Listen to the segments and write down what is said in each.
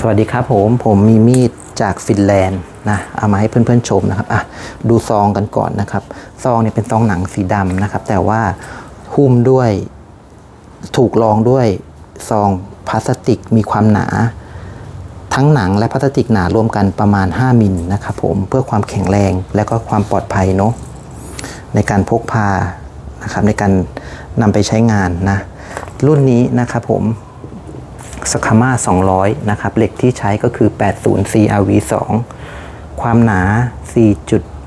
สวัสดีครับผมผมมีมีดจากฟินแลนด์นะเอามาให้เพื่อนๆชมนะครับอะดูซองกันก่อนนะครับ ซองเนี่ยเป็นซองหนังสีดำนะครับ แต่ว่าหุ้มด้วยถูกรองด้วยซองพลาสติกมีความหนา ทั้งหนังและพลาสติกหนารวมกันประมาณ 5 มิลนะครับผมเพื่อความแข็งแรงและก็ความปลอดภัยเนาะในการพกพานะครับในการนำไปใช้งานนะรุ่นนี้นะครับผม สคามา200 นะครับ เหล็กที่ใช้ก็คือ 80 CRV 2ความหนา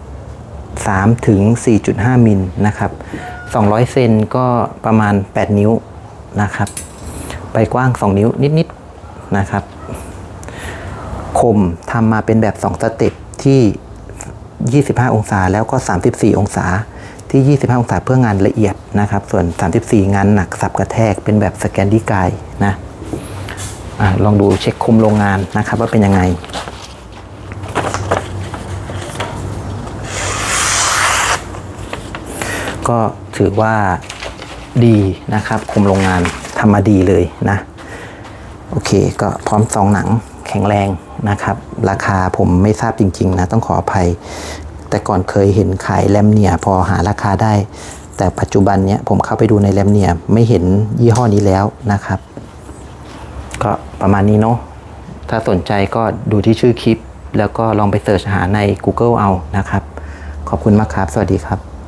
4.3 ถึง 4.5 มิลนะครับ 200 เซนก็ประมาณ 8 นิ้วนะครับ ไปกว้าง 2 นิ้วนิดๆนะครับ คมทำมาเป็นแบบ 2 สเต็ปที่ 25 องศาแล้วก็ 34 องศาที่ 25 องศาเพื่องานละเอียดนะครับ ส่วน 34 งานหนักสับกระแทกเป็นแบบสแกนดีกายนะ อลองดูเช็คคมโรงงานนะครับว่าเป็นยังไงก็ถือว่าดีนะครับคมโรงงานทำมาดีเลยนะ โอเคก็พร้อมซองหนังแข็งแรงนะครับ ราคาผมไม่ทราบจริง ๆ นะ ต้องขออภัย แต่ก่อนเคยเห็นขายแลมเนียพอหาราคาได้ แต่ปัจจุบันเนี้ยผมเข้าไปดูในแลมเนียไม่เห็นยี่ห้อนี้แล้วนะครับ ก็ประมาณนี้เนาะถ้าสนใจก็ดูที่ชื่อคลิป แล้วก็ลองไปเสิร์ชหาใน Google เอานะครับ ขอบคุณมากครับ สวัสดีครับ